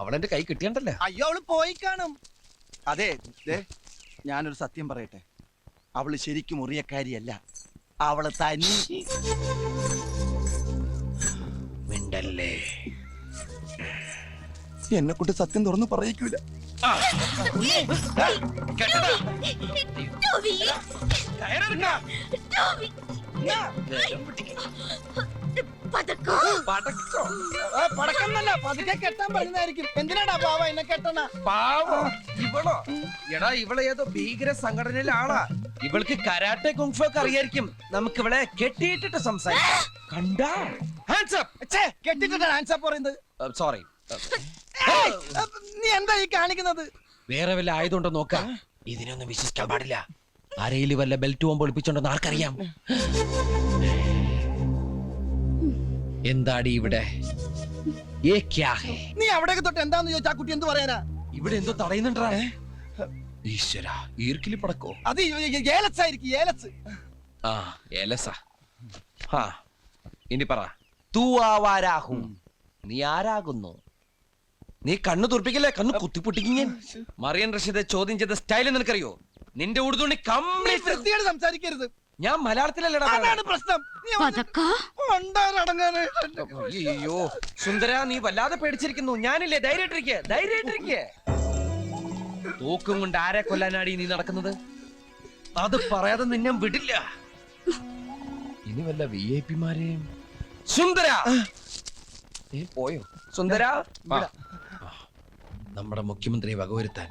അവളെന്റെ കൈ കിട്ടിയണ്ടല്ലേ? അയ്യോ അവൾ പോയി കാണും. അതെ ദേ ഞാനൊരു സത്യം പറയട്ടെ. അവൾ ശരിക്കും മുറിയക്കാരിയല്ല അവൾ തനി. മിണ്ടല്ലേ? എന്നെ കൊണ്ട് സത്യം തുറന്നു പറയിക്കൂല. Toby Toby പതക്കോ? പടക്കന്നല്ല പതുക്കെ കെട്ടാൻ പറ്റുന്നതായിരിക്കും. എന്തിനാടാ എന്നെ കെട്ടണ? പാവോ. ഇവളോ? എടാ ഇവളെ ഏതോ ഭീകര സംഘടനയിലാളാ ഇവൾക്ക് കരാട്ടെ കുങ്ഫു ഒക്കെ അറിയായിരിക്കും. നമുക്ക് ഇവളെ കെട്ടിയിട്ടിട്ട് സംസാരിക്കാം. കണ്ടാ? ഹാൻഡ്സ് ഛേ, പറയുന്നത്. അപ്പ് സോറി ഏയ്, അപ്പ് നീ എന്താ ഈ കാണിക്കുന്നത്? വേറെ വല്ല ആയതുകൊണ്ടോ നോക്ക. ഇതിനൊന്നും വിശ്വസിക്കാൻ പാടില്ല. ആരെയിൽ വല്ല ബെൽറ്റ് പോകുമ്പോൾ ഒളിപ്പിച്ചോണ്ടെന്ന് ആർക്കറിയാം. എന്താടി ഇവിടെ? നീ അവിടേക്ക് തൊട്ട് എന്താന്ന് ചോദിച്ചാ കുട്ടി എന്ത് പറയാനാ? ഇവിടെ എന്തോ തടയുന്നുണ്ടാ ഈശ്വര ഈർക്കിലി പടക്കോ? അത് ഏലസ് ഏലസ് ആ ഇനി പറ. തൂ ആവാരാഹു നീ ആരാകുന്നു? നീ കണ്ണു തുറപ്പിക്കല്ലേ? കണ്ണു കുത്തിപ്പൊട്ടിക്കാൻ മറിയൻ റഷീദ് ചോദ്യം ചെയ്ത സ്റ്റൈൽ നിനക്കറിയോ? നിന്റെ ഉടുതുണി കംപ്ലീറ്റ് സംസാരിക്കരുത്. ഞാൻ മലയാളത്തിലല്ലടാ അതാണ് പ്രശ്നം. നീ പതക്കോ? ഉണ്ടാരടങ്ങാനായിട്ട് അയ്യോ സുന്ദര നീ വല്ലാതെ പേടിച്ചിരിക്കുന്നു. ഞാനില്ലേ ധൈര്യമായിട്ടിരിക്കെ ധൈര്യമായിട്ടിരിക്കെ. തോക്കും കൊണ്ട് ആരെ കൊല്ലാനാടി നീ നടക്കുന്നത്? അത് പറയാതെ നിന്നെ വിടില്ല. ഇനി വല്ല വി ഐ പിമാരെയും സുന്ദര! നീ പോയോ? സുന്ദര. നമ്മുടെ മുഖ്യമന്ത്രിയെ വകവരുത്താൻ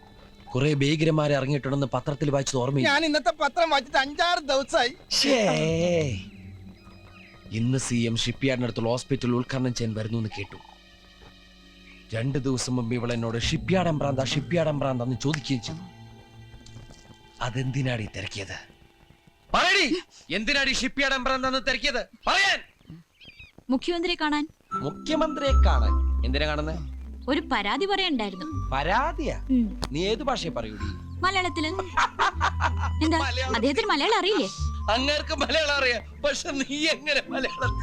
കുറെ ഭീകരന്മാരെ ഇറങ്ങിയിട്ടുണ്ടെന്ന് പത്രത്തിൽ വായിച്ചത് ഓർമ്മയില്ല? ഞാൻ ഇന്നത്തെ പത്രം വായിച്ചിട്ട് അഞ്ചാറ് ദിവസമായി. ഇന്ന് സി എം ഷിപ്പ്യാർഡിനടുത്തുള്ള ഹോസ്പിറ്റൽ ഉദ്ഘാടനം ചെയ്യാൻ വരുന്നു എന്ന് കേട്ടു. രണ്ട് ദിവസം മുമ്പ് ഇവൾ എന്നോട് ഷിപ്പ്യാർഡ് എംബ്രാന്ത ഷിപ്പ്യാർഡ് എംബ്രാന്ത എന്ന് ചോദിക്കുകയും ചെയ്തു. അതെന്തിനാടി തിരക്കിയത്? പറയടി എന്തിനാടി ഷിപ്പ്യാർഡ് എംബ്രാന്ത എന്ന് തിരക്കിയത്? പറയാൻ. മുഖ്യമന്ത്രിയെ കാണാൻ. മുഖ്യമന്ത്രിയെ കാണാൻ. എന്തിനാ കാണുന്നത് ഒരു പരാതി പറയണ്ടായിരുന്നു. പരാതിയാ? ഉം. നീ ഏത് ഭാഷയെ പറയൂടി? മലയാളത്തിൽ. എന്താ? മലയാളം. അദ്ദേഹത്തിന് മലയാളം അറിയില്ലേ? അങ്ങേർക്ക് മലയാളം അറിയാം. പക്ഷെ നീ എങ്ങനെ മലയാളം?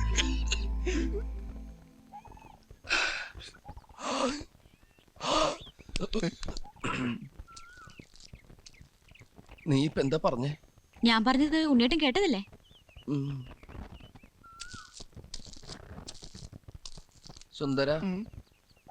നീ ഇപ്പൊ എന്താ പറഞ്ഞേ? ഞാൻ പറഞ്ഞത് ഉണ്ണിയേട്ടൻ കേട്ടതല്ലേ? ഉം. സുന്ദര. ഉം.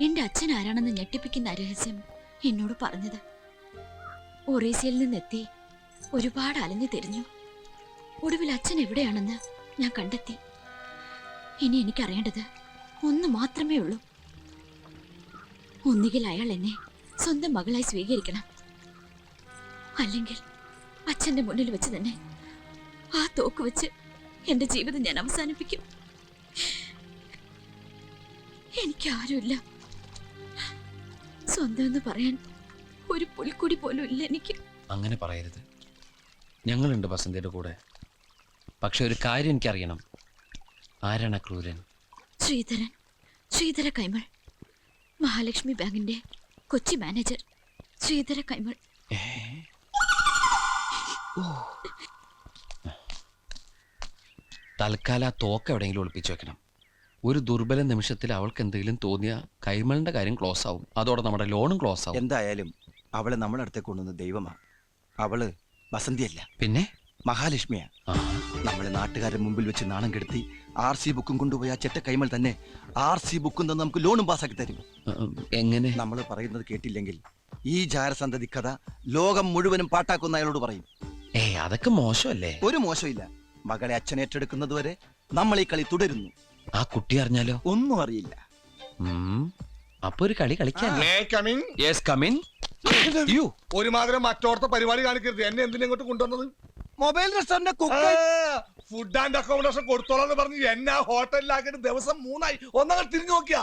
എന്റെ അച്ഛൻ ആരാണെന്ന് ഞെട്ടിപ്പിക്കുന്ന രഹസ്യം എന്നോട് പറഞ്ഞത്. ഒറീസയിൽ നിന്നെത്തി ഒരുപാട് അലഞ്ഞു തിരിഞ്ഞു. ഒടുവിൽ അച്ഛൻ എവിടെയാണെന്ന് ഞാൻ കണ്ടെത്തി. ഇനി എനിക്കറിയേണ്ടത് ഒന്ന് മാത്രമേ ഉള്ളൂ. ഒന്നുകിൽ അയാൾ എന്നെ സ്വന്തം മകളായി സ്വീകരിക്കണം. അല്ലെങ്കിൽ അച്ഛന്റെ മുന്നിൽ വെച്ച് തന്നെ ആ തോക്ക് വെച്ച് എന്റെ ജീവിതം ഞാൻ അവസാനിപ്പിക്കും. എനിക്ക് ആരുമില്ല. സ്വന്തം എന്ന് പറയാൻ ഒരു പുലിക്കുടി പോലും ഇല്ല എനിക്ക്. അങ്ങനെ പറയരുത്. ഞങ്ങളുണ്ട് വസന്തയുടെ കൂടെ. പക്ഷെ ഒരു കാര്യം എനിക്കറിയണം. ആരാണ് ആ ക്രൂരൻ? ശ്രീധരൻ. ശ്രീധര കൈമൾ. മഹാലക്ഷ്മി ബാങ്കിന്റെ കൊച്ചി മാനേജർ. ശ്രീധര കൈമൾ. തൽക്കാലം ആ തോക്ക് എവിടെയെങ്കിലും ഒളിപ്പിച്ചു വെക്കണം. ഒരു ദുർബല നിമിഷത്തിൽ അവൾക്ക് എന്തെങ്കിലും തോന്നിയ കൈമളിന്റെ കാര്യം ക്ലോസ് ആവും. അതോടെ നമ്മുടെ ലോണും ക്ലോസ് ആവും. എന്തായാലും അവളെ നമ്മുടെ അടുത്തേക്ക് കൊണ്ടുവന്ന ദൈവമാ. അവൾ വസന്തിയല്ല. പിന്നെ? മഹാലക്ഷ്മിയാ. നമ്മളെ നാട്ടുകാരുടെ മുമ്പിൽ വെച്ച് നാണം കെടുത്തി ആർ സി ബുക്കും കൊണ്ടുപോയി ആ ചെറ്റ കൈമൾ തന്നെ ആർ സി ബുക്കും തന്നെ നമുക്ക് ലോണും പാസ്സാക്കി തരും. എങ്ങനെ? നമ്മൾ പറയുന്നത് കേട്ടില്ലെങ്കിൽ ഈ ജാരസന്തതി കഥ ലോകം മുഴുവനും പാട്ടാക്കുന്ന അയാളോട് പറയും. ഏ അതൊക്കെ മോശമല്ലേ? ഒരു മോശമില്ല. മകളെ അച്ഛൻ ഏറ്റെടുക്കുന്നത് വരെ നമ്മൾ ഈ കളി തുടരുന്നു. ആ കുട്ടി അറിഞ്ഞാലോ? ഒന്നും അറിയില്ല. അപ്പൊ ഒരു കളി കമിൻ യെസ് കമിൻ യു ഒരുമാതിരി മറ്റോടത്തെ പരിപാടി കാണിക്കരുത്. എന്നെ എന്തിനാ ഇങ്ങോട്ട് കൊണ്ടുവന്നത്? Mobile restaurant cook food and accommodation കൊടുത്തോളാന്ന് പറഞ്ഞ് എന്നെ ഹോട്ടലിലാക്കിയിട്ട് ദിവസം മൂന്നായി. ഒന്നങ്ങൾ തിരിഞ്ഞു നോക്കിയാ.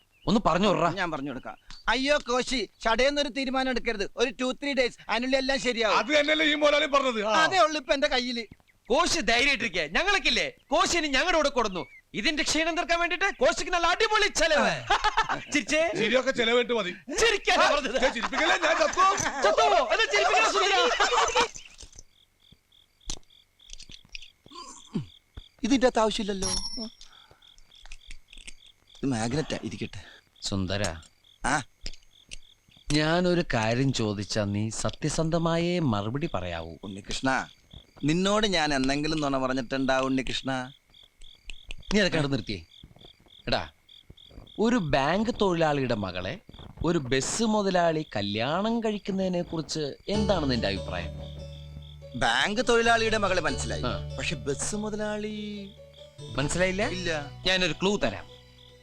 ഒന്ന് പറഞ്ഞു. ഞാൻ പറഞ്ഞു കൊടുക്കാം. അയ്യോ കോശി ചടയെന്നൊരു തീരുമാനം എടുക്കരുത്. ഒരു ടു ത്രീ ഡേയ്സ് അതിനുള്ളിൽ എല്ലാം ശരിയാവും. അത് തന്നെയല്ലേ ഈ മോലാളി പറഞ്ഞത്? ആ. അതേ ഉള്ളു ഇപ്പൊ എന്റെ കയ്യിൽ. കോശി ധൈര്യമായിട്ടിരിക്കുക ഞങ്ങൾക്കില്ലേ? കോശിന് ഞങ്ങളുടെ കൂടെ കൊടുന്നു. ഇതിന്റെ ക്ഷീണം തീർക്കാൻ വേണ്ടിട്ട് കോശിക്ക് നല്ല അടിപൊളി ചെലവ്. ചിരിച്ചേ. ചെലവിട്ട് മതി. ചിരിക്കാനാ പറഞ്ഞത്. ഞാൻ ചിരിപ്പിക്കല്ലേ? ഞാൻ. ചത്തുവോ? ചിരിപ്പിക്കണ സുന്ദരാ. ഇതിന്റെ അകത്ത് ആവശ്യമില്ലല്ലോ. ഇത് മാഗ്നറ്റാ ഇരിക്കട്ടെ. സുന്ദര. ആ? ഞാനൊരു കാര്യം ചോദിച്ചാ നീ സത്യസന്ധമായേ മറുപടി പറയാവൂ. ഉണ്ണികൃഷ്ണ നിന്നോട് ഞാൻ എന്തെങ്കിലും നുണ പറഞ്ഞിട്ടുണ്ടാവും ഉണ്ണികൃഷ്ണ? നീ അതൊക്കെ നിർത്തിയേ. എടാ ഒരു ബാങ്ക് തൊഴിലാളിയുടെ മകളെ ഒരു ബസ് മുതലാളി കല്യാണം കഴിക്കുന്നതിനെ കുറിച്ച് എന്താണ് നിന്റെ അഭിപ്രായം? ബാങ്ക് തൊഴിലാളിയുടെ മകളെ മനസ്സിലായി. ആ. പക്ഷെ ബസ് മുതലാളി മനസ്സിലായില്ല? ഇല്ല. ഞാനൊരു ക്ലൂ തരാം.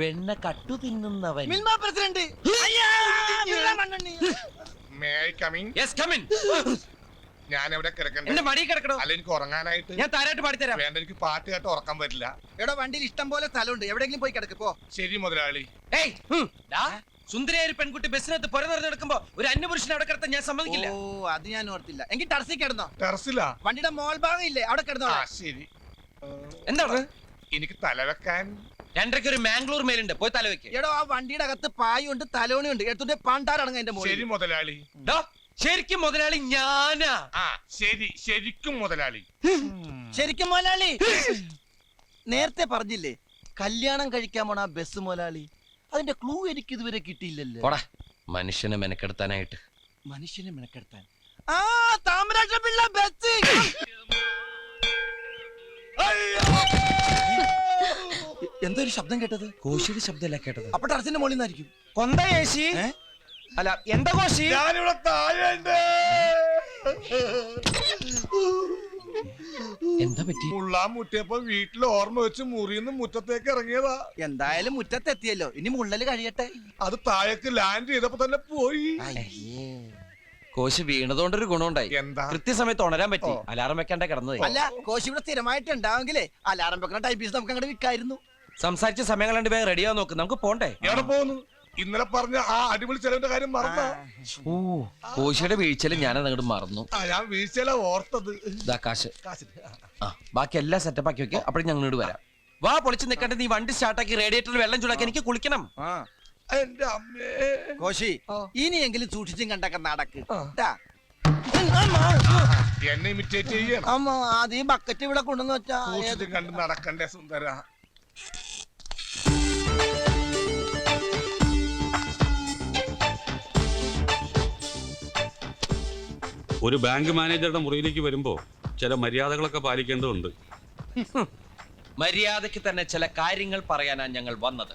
വെണ്ണ കട്ടു തിന്നുന്നവൻ. Milma president. I come in? Yes come in ഞാൻ എവിടെ കിടക്കണ്ടേ. എന്റെ മടി കിടക്കണോ? അല്ല എനിക്ക് ഉറങ്ങാനായിട്ട് ഞാൻ താരായിട്ട് പാടിത്തരാം. വേണ്ട എനിക്ക് പാട്ട് കേട്ട് ഉറക്കാൻ പറ്റില്ല എടോ വണ്ടിയിൽ ഇഷ്ടം പോലെ സ്ഥലമുണ്ട്. എവിടെയെങ്കിലും പോയി കിടക്ക് പോ. ശരി മുതലാളി. ഏയ് ഉം, ഡാ, സുന്ദരിയായ ഒരു പെൺകുട്ടി ബസ്സിനകത്ത് പുര നിറഞ്ഞെടുക്കുമ്പോ ഒരു അന്യപുരുഷൻ അവിടെ കിടത്താൻ ഞാൻ സമ്മതിക്കില്ല. ഓ അത് ഞാൻ ഓർത്തില്ല. എങ്കിൽ ടർസി കിടന്നോ. ടെറസിലാ വണ്ടിയുടെ മോൾ ഭാഗം ഇല്ലേ? അവിടെ കിടന്നോ ശരി. എന്താണ് എനിക്ക് തലവെക്കാൻ രണ്ടരയ്ക്ക് ഒരു മാംഗ്ലൂർ മേലുണ്ട്. പോയി തല വെക്ക്. എടോ ആ വണ്ടിയുടെ അകത്ത് പായുണ്ട് തലോണിയുണ്ട്. എടുത്തിട്ട് പാണ്ടാറടങ്ങ എന്റെ ശരി മുതലാളി. ഡാ, ശരിക്കും മുതലാളി ഞാനാ. ആ ശരി ശരിക്കും മുതലാളി. ശരിക്കും മുതലാളി. നേരത്തെ പറഞ്ഞില്ലേ കല്യാണം കഴിക്കാൻ പോണ ആ ബസ് മുതലാളി. അതിന്റെ ക്ലൂ എനിക്ക് ഇതുവരെ കിട്ടിയില്ലല്ലോ. പോടാ മനുഷ്യനെ മെനക്കെടുത്താനായിട്ട്. മനുഷ്യനെ മെനക്കെടുത്താൻ. ആ താമരാജ പിള്ള ബസ്. എന്തോ ഒരു ശബ്ദം കേട്ടത്? കോശിയുടെ ശബ്ദമല്ല കേട്ടത്. അപ്പൊ ടർച്ചിന്റെ മുകളിൽ നിന്നായിരിക്കും കൊന്ത ഏശി അല്ല എന്താ കോശി? ഞാനിവിടെ താഴെയുണ്ട്. എന്താ പറ്റി? മുള്ളാൻ മുറ്റിയപ്പോ വീട്ടിൽ ഓർമ്മ വെച്ച് മുറിന്ന് മുറ്റത്തേക്ക് ഇറങ്ങിയതാ. എന്തായാലും മുറ്റത്തെത്തിയല്ലോ. ഇനി മുള്ളൽ കഴിയട്ടെ. അത് താഴേക്ക് ലാൻഡ് ചെയ്തപ്പോ തന്നെ പോയി. കോശി വീണതുകൊണ്ടൊരു ഗുണമുണ്ടായി. എന്താ? കൃത്യസമയത്ത് ഉണരാൻ പറ്റി. അലാറം വെക്കാണ്ട കിടന്നത്. അല്ല കോശി ഇവിടെ സ്ഥിരമായിട്ട് ഉണ്ടാവെങ്കിലേ അലാറം വെക്കണ ടൈപ്പീസ് നമുക്ക് അങ്ങോട്ട് വിൽക്കായിരുന്നു. സംസാരിച്ച സമയം കണ്ട് വേഗം റെഡിയാ നോക്ക്. നമുക്ക് പോണ്ടേ? എവിടെ പോകുന്നു? ഇന്നലെ പറഞ്ഞ ആ അടിപൊളി ചെലവിന്റെ കാര്യം മറന്ന? ഓ കോശിയുടെ വീഴ്ചയിൽ ഞാൻ അങ്ങോട്ട് മറന്നു. ആ ഞാൻ വീഴ്ചയില ഓർത്തത്. ഇതാ കാശ്. കാശിന്. ആ. ആ ബാക്കി എല്ലാം സെറ്റപ്പ് ആക്കി വെക്കുക അപ്പോഴും ഞങ്ങൾ ഇങ്ങോട്ട് വരാം. വാ പൊളിച്ച് നിൽക്കണ്ട നീ വണ്ടി സ്റ്റാർട്ടാക്കി റേഡിയേറ്ററിൽ വെള്ളം ചൂടാക്കി എനിക്ക് കുളിക്കണം. ആ. എന്റെ അമ്മേ. കോശി ഇനിയെങ്കിലും സൂക്ഷിച്ചും കണ്ടൊക്കെ നടക്ക്. ആ. ട്ടാ. എന്നെ ഇമിറ്റേറ്റ് ചെയ്യണം. അമ്മ ആദ്യം ഈ ബക്കറ്റ് ഇവിടെ കൊണ്ടുവന്ന് വെച്ചാ ഏത്? സൂക്ഷിച്ചും കണ്ട് നടക്കണ്ടേ സുന്ദര. ഒരു ബാങ്ക് മാനേജറുടെ മുറിയിലേക്ക് വരുമ്പോൾ ചില മര്യാദകളൊക്കെ പാലിക്കേണ്ടതുണ്ട്. മര്യാദയ്ക്ക് തന്നെ ചില കാര്യങ്ങൾ പറയാനാണ് ഞങ്ങൾ വന്നത്.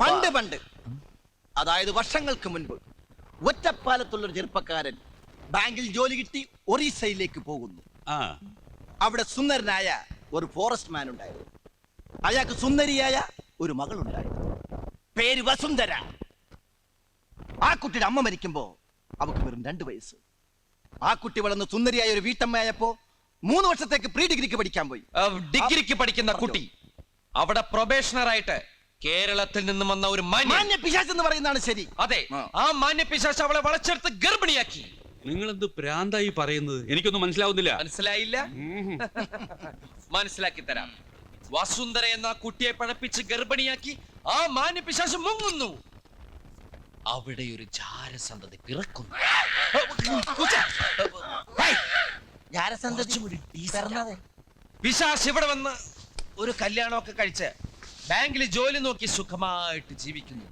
പണ്ട് പണ്ട് അതായത് വർഷങ്ങൾക്ക് മുൻപ് ഒറ്റപ്പാലത്തുള്ള ഒരു ചെറുപ്പക്കാരൻ ബാങ്കിൽ ജോലി കിട്ടി ഒറീസയിലേക്ക് പോകുന്നു. ആ. അവിടെ സുന്ദരനായ ഒരു ഫോറസ്റ്റ് മാൻ ഉണ്ടായിരുന്നു. അയാൾക്ക് സുന്ദരിയായ ഒരു മകളുണ്ടായിരുന്നു. പേര് വസുന്ധര. ആ കുട്ടിയുടെ അമ്മ മരിക്കുമ്പോ അവക്ക് വെറും രണ്ട് വയസ്സ്. ആ കുട്ടി വളർന്ന് സുന്ദരിയായ ഒരു വീട്ടമ്മയായപ്പോ മൂന്ന് വർഷത്തേക്ക് പ്രീ ഡിഗ്രിക്ക് പഠിക്കാൻ പോയി. ഡിഗ്രിക്ക് പഠിക്കുന്ന കുട്ടി. അവിടെ പ്രൊബേഷണർ ആയിട്ട് കേരളത്തിൽ നിന്നും വന്ന ഒരു മാന്യ പിശാച് എന്ന് പറയുന്നതാണ് ശരി. അതെ ആ. മാന്യ പിശാസ് അവളെ വളച്ചെടുത്ത് ഗർഭിണിയാക്കി. നിങ്ങൾ എന്ത് പ്രാന്തായി പറയുന്നത്? എനിക്കൊന്നും മനസ്സിലാവുന്നില്ല. മനസ്സിലായില്ല. മനസ്സിലാക്കി തരാം. വസുന്ധര എന്ന ആ കുട്ടിയെ പഴപ്പിച്ച് ഗർഭിണിയാക്കി ആ മാന്യ പിശാസ് മുങ്ങുന്നു. അവിടെ ഒരു ജാരസന്തതി പിറക്കുന്നു. പിശാശ് ഇവിടെ വന്ന് ഒരു കല്യാണമൊക്കെ കഴിച്ച് ബാങ്കിൽ ജോലി നോക്കി സുഖമായിട്ട് ജീവിക്കുന്നു.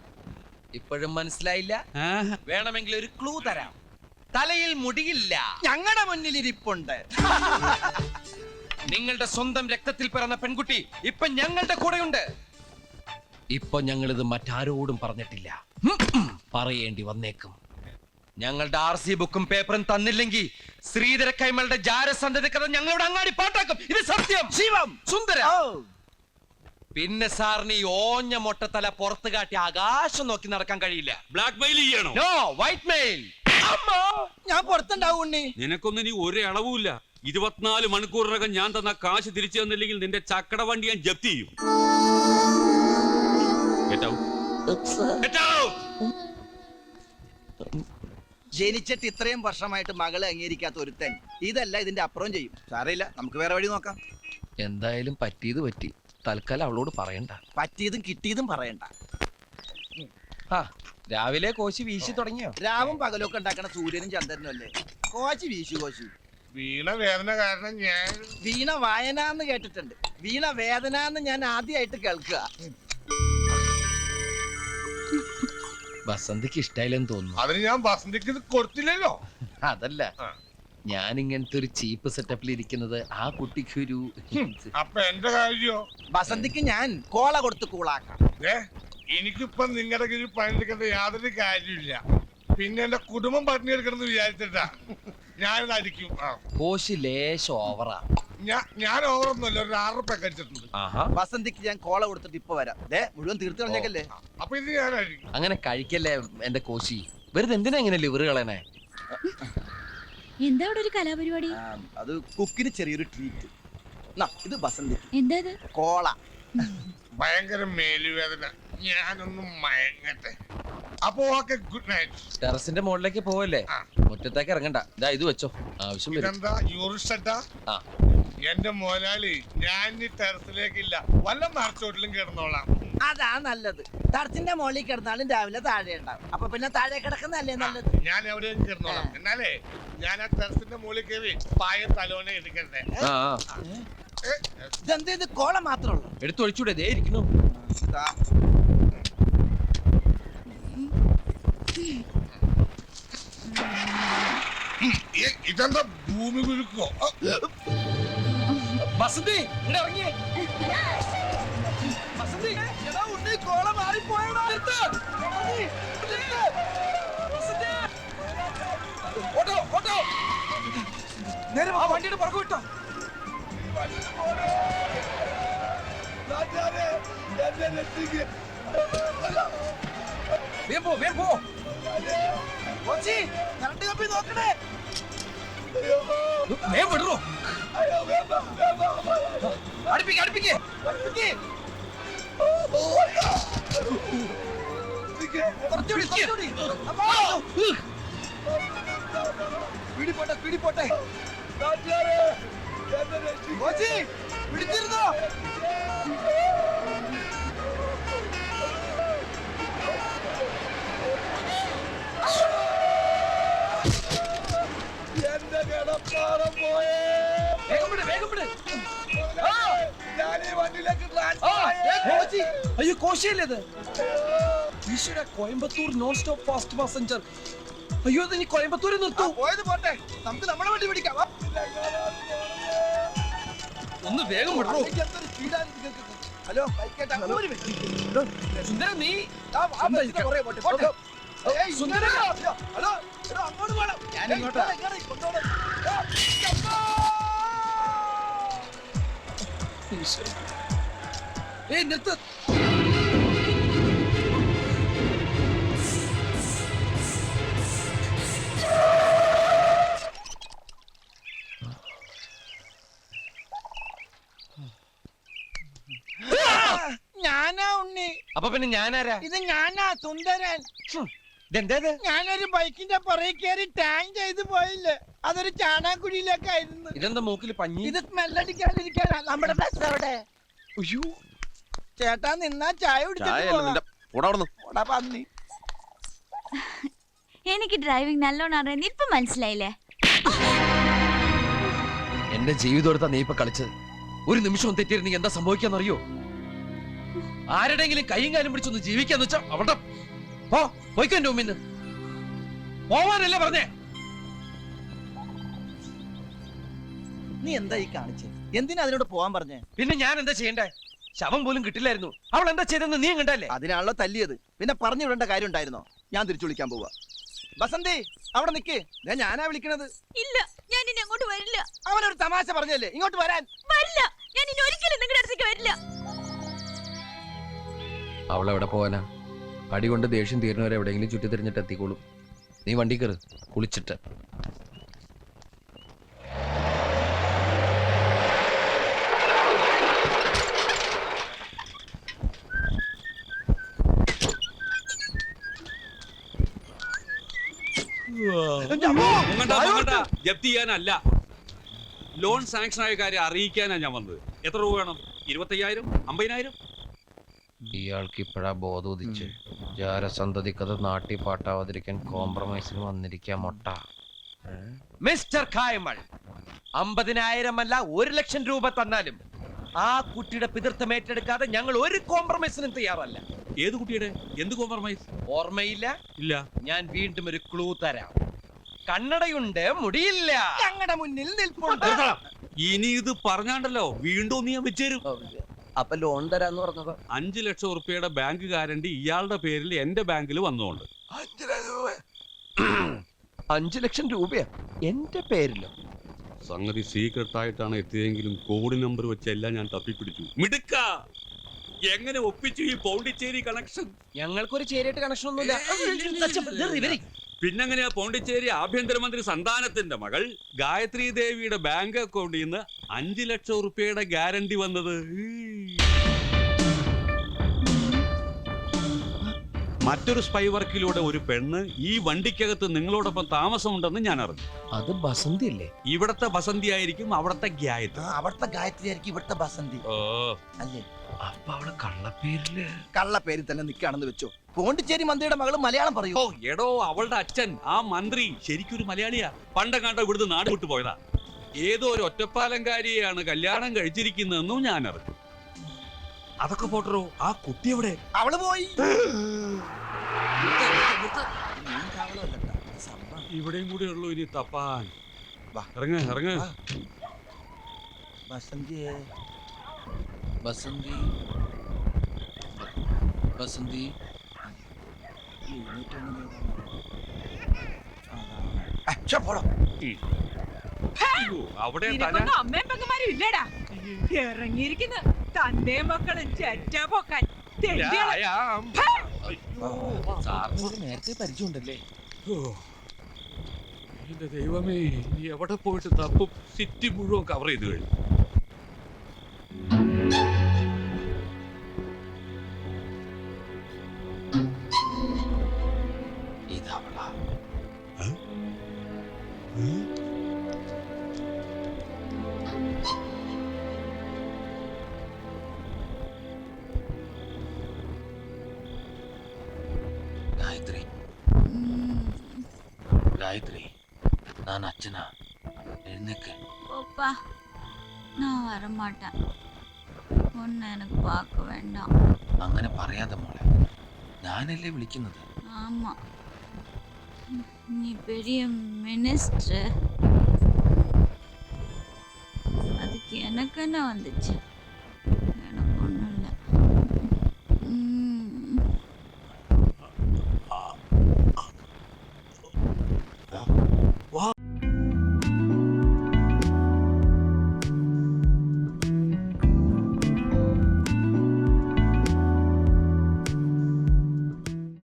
ഇപ്പോഴും മനസ്സിലായില്ല. വേണമെങ്കിൽ ഒരു ക്ലൂ തരാം. തലയിൽ മുടിയില്ല. ഞങ്ങളുടെ മുന്നിൽ ഇരിപ്പുണ്ട് നിങ്ങളുടെ സ്വന്തം രക്തത്തിൽ പിറന്ന പെൺകുട്ടി ഇപ്പൊ ഞങ്ങളുടെ കൂടെയുണ്ട്. ഇപ്പൊ ഞങ്ങൾ ഇത് മറ്റാരോടും പറഞ്ഞിട്ടില്ല. പറയേണ്ടി വന്നേക്കും. ഞങ്ങളുടെ ആർ സി ബുക്കും പേപ്പറും തന്നില്ലെങ്കിൽ ശ്രീധര കൈമളുടെ ജാരസന്ധത കഥ ഞങ്ങളുടെ അങ്ങാടി പാട്ടാക്കും. ഇത് സത്യം. ശിവം. സുന്ദര. പിന്നെ സാറിന് ഈ ഓഞ്ഞ മൊട്ടത്തല പുറത്ത് കാട്ടി ആകാശം നോക്കി നടക്കാൻ കഴിയില്ല. ബ്ലാക്ക് മെയിൽ ചെയ്യണോ? നോ വൈറ്റ് മെയിൽ ഞാൻ പുറത്തുണ്ടാവും നിനക്കൊന്നും ഇനി ഒരളവുമില്ല. അളവുമില്ല ഇരുപത്തിനാല് മണിക്കൂറിനകം ഞാൻ തന്ന കാശ് തിരിച്ചു തന്നില്ലെങ്കിൽ നിന്റെ ചക്കട വണ്ടി ഞാൻ ജപ്തി ചെയ്യും. ജനിച്ചിട്ട് ഇത്രയും വർഷമായിട്ട് മകളെ അംഗീകരിക്കാത്ത ഒരുത്തൻ. ഇതല്ല ഇതിന്റെ അപ്പുറം ചെയ്യും. സാരമില്ല നമുക്ക് വേറെ വഴി നോക്കാം. എന്തായാലും പറ്റിയത് പറ്റി. തൽക്കാലം അവളോട് പറയണ്ട. പറ്റിയതും കിട്ടിയതും പറയണ്ട. ആ രാവിലെ കോശി വീശി തുടങ്ങിയോ? രാവും പകലൊക്കെ ഉണ്ടാക്കണ സൂര്യനും ചന്ദ്രനും അല്ലേ? കോശി വീശു കോശി. വീണ വേദന കാരണം ഞാൻ വീണ വായന എന്ന് കേട്ടിട്ടുണ്ട്. വീണ വേദന എന്ന് ഞാൻ ആദ്യമായിട്ട് കേൾക്കുക. ബസന്തിക്ക് ഇഷ്ടായില്ലെന്ന് തോന്നുന്നു. അതിന് ഞാൻ വസന്തിക്ക് ഇത് കൊടുത്തില്ലല്ലോ. അതല്ല. ഞാൻ ഇങ്ങനത്തെ ഒരു ചീപ്പ് സെറ്റപ്പിൽ ഇരിക്കുന്നത് ആ കുട്ടിക്ക് ഒരു അപ്പൊ എന്റെ കാര്യോ? വസന്തിക്ക് ഞാൻ കോള കൊടുത്ത് കൂളാക്കാം. എനിക്കിപ്പം നിങ്ങളുടെ കീഴിൽ പണിയെടുക്കേണ്ട യാതൊരു കാര്യമില്ല പിന്നെ എന്റെ കുടുംബം പട്ടിണിയെടുക്കണമെന്ന് വിചാരിച്ചിട്ടാ. ഞാനിത് അടിക്കും. ആ. കോശി ലേശം ഓവറാ ഞാൻ ഞാൻ ഓവറൊന്നുമല്ല ഒരു ആറ് റുപ്യ കഴിച്ചിട്ടുണ്ട് ആഹാ. വസന്തിക്ക് ഞാൻ കോള കൊടുത്തിട്ട് ഇപ്പൊ വരാം. ദേ മുഴുവൻ തീർത്തു കളഞ്ഞേക്കല്ലേ? അപ്പൊ ഇത് ഞാൻ അടിക്കും അങ്ങനെ കഴിക്കല്ലേ എന്റെ കോശി. വെറുതെ എന്തിനാ ഇങ്ങനെ ലിവർ കളയണേ? എന്താ അവിടെ ഒരു കലാപരിപാടി? അത് കുക്കിന് ചെറിയൊരു ട്രീറ്റ് ഇത് വസന്തി എന്താ ഇത്? കോള. ഭയങ്കര മേലുവേദന. ഞാനൊന്നും മയങ്ങട്ടെ. അപ്പൊ ഓക്കെ ഗുഡ് നൈറ്റ് ടെറസിന്റെ മുകളിലേക്ക് പോവല്ലേ. മുറ്റത്തേക്ക് ഇറങ്ങണ്ട. ഇതാ ഇത് വെച്ചോ. ആവശ്യം വരും. ഇതെന്താ? യൂറിസ്റ്റ ആ. എന്റെ മോലാളി ഞാൻ ഈ ടെറസിലേക്കില്ല. വല്ല മറച്ചോട്ടിലും കിടന്നോളാം. അതാ നല്ലത്. തടത്തിന്റെ മുകളിൽ കിടന്നാലും രാവിലെ താഴെ ഉണ്ടാവും. അപ്പൊ പിന്നെ താഴെ കിടക്കുന്നല്ലേ നല്ലത്? ഞാൻ എവിടെയും കിടന്നോളാം. എന്നാലേ ഞാൻ ആ ടെറസിന്റെ മുകളിൽ കയറി പായ തലോനെ എടുക്കണ്ടേ ഇതെന്ത് ഇത് കോള മാത്രമേ ഉള്ളൂ എടുത്തൊഴിച്ചൂടെ ദേ ഇരിക്കുന്നു. ഇതെന്താ ഭൂമി കുലുക്കോ ആ, വസന്തി ഇവിടെ ഇറങ്ങിയേ വസന്തി എടാ ഉണ്ണി കോള മാറിപ്പോയടാ. വസന്തി. Auto auto. നേരെ ആ വണ്ടിയുടെ പുറകു വിട്ടോ. വേഗം പോ വേഗം പോ. കോച്ചി, കറണ്ട് കപ്പി നോക്കണേ. വേഗം വിടറോ. അടുപ്പിക്ക് അടുപ്പിക്ക്. പിടിപ്പോട്ടെ പിടിപ്പോട്ടെ. പിടിച്ചിരുന്നോ അയ്യോ കോശിയല്ലേ ഇത്? ഈശ്വര Coimbatore non stop fast passenger അയ്യോ ഇത് ഇനി കോയമ്പത്തൂരിൽ നിർത്തൂ. പോയത് പോട്ടെ. നമുക്ക് നമ്മുടെ വണ്ടി പിടിക്കാം. ഒന്ന് വേഗം വിടോ. ഹലോ സുന്ദര നീ സുന്ദര. ഹലോ അങ്ങോട്ട് പോണം. ഞാൻ ഇങ്ങോട്ടാ. ഏയ് നിർത്ത് ഞാനാ ഉണ്ണി. അപ്പൊ പിന്നെ ഞാനാരാ? ഇത് ഞാനാ സുന്ദരൻ? ഞാനൊരു ബൈക്കിന്റെ പുറകെ കയറി ടാങ് ചെയ്ത് പോയില്ലേ? അതൊരു ചാണാക്കുഴിയിലേക്കായിരുന്നു. ഇതെന്താ മൂക്കിൽ പഞ്ഞി? ഇത് സ്മെല്ലടിക്കാതിരിക്കാനാ നമ്മുടെ ബസ് അവിടെ. അയ്യോ. ചേട്ടാ നിന്നാ ചായ. പോടാ പന്നി. എനിക്ക് ഡ്രൈവിംഗ് നല്ലോണം അറിയാൻ ഇപ്പൊ മനസ്സിലായില്ലേ? എന്റെ ജീവിതം എടുത്താ നീ ഇപ്പൊ കളിച്ചത്. ഒരു നിമിഷം തെറ്റിയിരുന്നെങ്കിൽ എന്താ സംഭവിക്കാന്നറിയോ? ആരുടെങ്കിലും കൈയും കാലും പിടിച്ചൊന്ന് ജീവിക്കാന്ന് വെച്ചാ അവിടെ പോ പോയിക്കോ എന്റെ മുമ്പിന്ന്. പോവാനല്ലേ പറഞ്ഞേ? നീ എന്താ ഈ കാണിച്ചത് എന്തിനാ അതിനോട് പോവാൻ പറഞ്ഞേ? പിന്നെ ഞാൻ എന്താ ചെയ്യണ്ടേ? ശവം പോലും കിട്ടില്ലായിരുന്നു. അവൾ എന്താ ചെയ്തെന്ന് നീ കണ്ടല്ലേ അതിനാണല്ലോ തല്ലിയത്. പിന്നെ പറഞ്ഞു വിടേണ്ട കാര്യം ഉണ്ടായിരുന്നോ? ഞാൻ തിരിച്ചു വിളിക്കാൻ പോവാ. ബസന്തി അവിടെ നിക്ക്. ദേ ഞാനാ വിളിക്കണത്. ഇല്ല ഞാൻ ഇനി അങ്ങോട്ട് വരില്ല. അവനൊരു തമാശ പറഞ്ഞല്ലേ? ഇങ്ങോട്ട് വരാൻ. വരില്ല. ഞാൻ ഇനി ഒരിക്കലും നിങ്ങളുടെ അടുത്തേക്ക് വരില്ല. അവൾ എവിടെ പോവാനാ? അടി കൊണ്ട് ദേഷ്യം തീരുന്നവരെ എവിടെയെങ്കിലും ചുറ്റി തിരിഞ്ഞിട്ട് എത്തിക്കോളും. നീ വണ്ടി കയറ്. കുളിച്ചിട്ട്. ജപ്തി ചെയ്യാനല്ല. ലോൺ സാങ്ഷൻ ആയ കാര്യം അറിയിക്കാനാണ് ഞാൻ വന്നത്. എത്ര രൂപ വേണം? ഇരുപത്തയ്യായിരം? അമ്പതിനായിരം? ഇയാൾക്ക് ഇപ്പോഴാ ബോധം ഉദിച്ച് ജാരസന്തതിക്കത് നാട്ടി പാട്ടാവാതിരിക്കാൻ കോംപ്രമൈസിന് വന്നിരിക്കാൻ മൊട്ട. മിസ്റ്റർ കായമൾ അമ്പതിനായിരം അല്ല ഒരു ലക്ഷം രൂപ തന്നാലും ആ കുട്ടിയുടെ പിതൃത്വം ഏറ്റെടുക്കാതെ ഞങ്ങൾ ഒരു കോംപ്രമൈസിനും തയ്യാറല്ല. ഏത് കുട്ടിയുടെ? എന്ത് കോംപ്രമൈസ് ഓർമ്മയില്ല? ഇല്ല. ഞാൻ വീണ്ടും ഒരു ക്ലൂ തരാം. കണ്ണടയുണ്ട് മുടിയില്ല ഞങ്ങളുടെ മുന്നിൽ നിൽപ്പുണ്ട് ഇനി ഇത് പറഞ്ഞാണ്ടല്ലോ വീണ്ടും നീ വെച്ചേരും അപ്പൊ ലോൺ തരാന്ന് പറഞ്ഞത് അഞ്ചു ലക്ഷം ഉറുപ്പിയുടെ ബാങ്ക് ഗ്യാരണ്ടി ഇയാളുടെ പേരിൽ എന്റെ ബാങ്കിൽ വന്നോണ്ട് അഞ്ചു ലക്ഷം രൂപയാ എന്റെ പേരിലോ സംഗതി സീക്രട്ട് ആയിട്ടാണ് എത്തിയതെങ്കിലും കോഡ് നമ്പർ വെച്ചെല്ലാം ഞാൻ തപ്പിപ്പിടിച്ചു മിടുക്ക എങ്ങനെ ഒപ്പിച്ചു ഈ പോണ്ടിച്ചേരി കണക്ഷൻ ഞങ്ങൾക്കൊരു ചേരിയായിട്ട് കണക്ഷൻ ഒന്നുമില്ല പിന്നെങ്ങനെയാ പോണ്ടിച്ചേരി ആഭ്യന്തരമന്ത്രി സന്താനത്തിന്റെ മകൾ ഗായത്രി ദേവിയുടെ ബാങ്ക് അക്കൗണ്ടിൽ നിന്ന് അഞ്ചു ലക്ഷം റുപ്യയുടെ ഗ്യാരണ്ടി വന്നത്. മറ്റൊരു സ്പൈ വർക്കിലൂടെ ഒരു പെണ്ണ് ഈ വണ്ടിക്കകത്ത് നിങ്ങളോടൊപ്പം താമസമുണ്ടെന്ന് ഞാൻ അറിഞ്ഞു. അത് ബസന്തി അല്ലേ? ഇവിടത്തെ ബസന്തി ആയിരിക്കും അവിടത്തെ ഗായത്രി. അവിടുത്തെ ഗായത്രി ആയിരിക്കും ഇവിടത്തെ ബസന്തി. ഓ. അല്ലേ? അപ്പൊ അവൾ കള്ളപ്പേരിൽ കള്ള പേരിൽ തന്നെ നിൽക്കുകയാണെന്ന് വെച്ചോ. പോണ്ടിച്ചേരി മന്ത്രിയുടെ മകൾ മലയാളം പറയൂ. ഓ എടോ അവളുടെ അച്ഛൻ ആ മന്ത്രി ശരിക്കൊരു മലയാളിയാ. പണ്ടങ്ങാണ്ട ഇവിടുന്ന് നാട് വിട്ടു പോയതാ. ഏതോ ഒരു ഒറ്റപ്പാലങ്കാരിയെയാണ് കല്യാണം കഴിച്ചിരിക്കുന്നതെന്നും ഞാൻ അറിഞ്ഞു അതൊക്കെ പോട്ടറോ ആ കുട്ടി എവിടെ? അവൾ പോയി. ഇവിടെയും കൂടെ ഉള്ളൂ ഇനി തപ്പാൻ. വാ. ഇറങ്ങ ഇറങ്ങ. വാ. ബസന്തി ബസന്തി അവിടെ അമ്മയും പെങ്ങന്മാരും ഇല്ലടാ. ഇറങ്ങിയിരിക്കുന്ന. തന്റെ മക്കളും ചെറ്റ പൊക്കാൻ. തെണ്ടികൾ. രായാം. സാറിന് നേരത്തെ പരിചയമുണ്ടല്ലേ? ഓ. എന്റെ ദൈവമേ എവിടെ പോയിട്ട് തപ്പും സിറ്റി മുഴുവൻ കവർ ചെയ്ത് കഴിഞ്ഞു. நான் வரமாட்டேன் ஒன்னு எனக்கு பார்க்க வேண்டாம் അങ്ങനെ പറയാതെ മോളെ ഞാനല്ലേ വിളിക്കുന്നത് ஆமா நீ பெரிய மினிஸ்டர் அதுக்கு எனக்கு என்ன வந்துச்சு